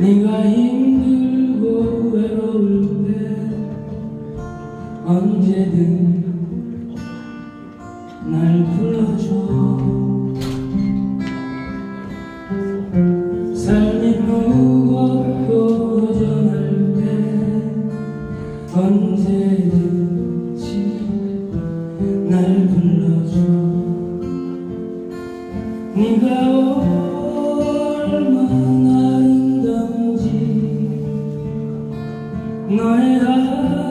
네가 힘들고 외로울 때 언제든 날 불러줘. 삶이 무겁고 허전할 때 언제든지 날 불러줘. 네가 my heart